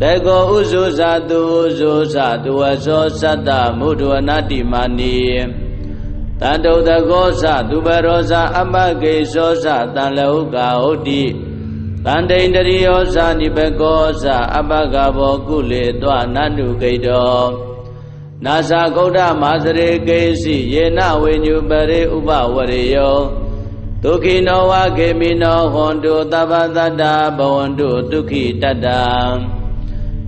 တေကောဥဇုဇာတုဥဇုဇာတုဝဇောသတ္တမုဒ္ဒဝနာတိမာနီတန္တုတကောသသူဘရောဇာအပကေသောသတန်လဟုကာဟုတ်တိတန္တိန္တရိယောဇာနိဘကောဇာအပကဘောကုလေတောနန္တုကိတောနာဇာဂௌဒမာစရေကေစီယေနဝိညုပရိဥပဝရိယောဒုက္ခိနောဝခေမိနောဟွန်တုသဗ္ဗတတ္တဘဝန္တုဒုက္ခိတတ္တ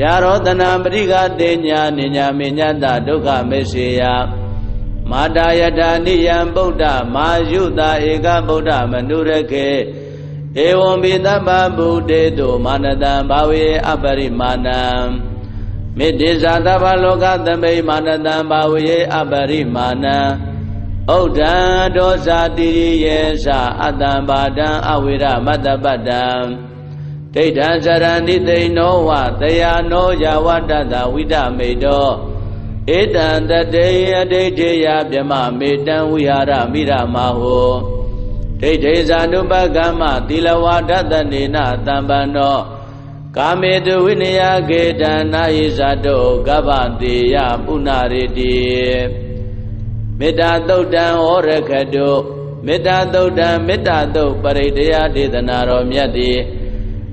ဖြာရောတနာပရိကတေညာနိညာမေညတဒုက္ခမေစေယမာတာယထာနိယံဗုဒ္ဓမာယုတာဧကဗုဒ္ဓမနုရခေဧဝံပိသဗ္ဗဗုဒေတုမာနတံဘာဝေအပရိမာဏံမေတ္တိဇာသဗ္ဗလောကသမိမာနတံဘာဝေအပရိမာဏံဥဒ္ဒံဒောဇာတိရိယေသအတ္တံဘာဒံအဝိရမတ္တပတ္တံ ဒိဋ္ဌံဇရဏိသိဏောဝတယာနောယဝတ္တတဝိဒမေတောဧတံတတေယဒိဋ္ဌိယဗြမမေတံဝိဟာရမိရမဟောဒိဋ္ဌိဇာနုပကမ္မသီလဝါဒတနေနတံပန္နောကာမေတဝိနယကေတနာယိဇာတောကဗ္ဗတေယပုဏ္ဏရေတိမေတ္တာသုတ်တံဟောရခတုမေတ္တာသုတ်တံမေတ္တာသုတ်ပရိတယဒေသနာတော်မြတ်တိ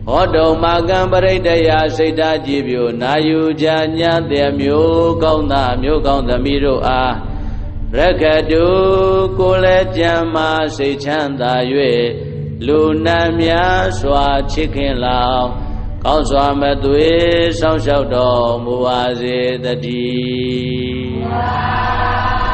ဟောတုံမာကံပရိတယစိတ်ဓာကြည်ပြိုနာယူကြညာတဲ့မျိုးကောင်းသားမျိုးကောင်းသမီးတို့အားရခတုကိုလည်းကြံမာစိတ်ချမ်းသာ၍လူနာများစွာချစ်ခင်လောင်ကောင်းစွာမသွေးဆောင်းလျှောက်တော်မူပါစေတည်း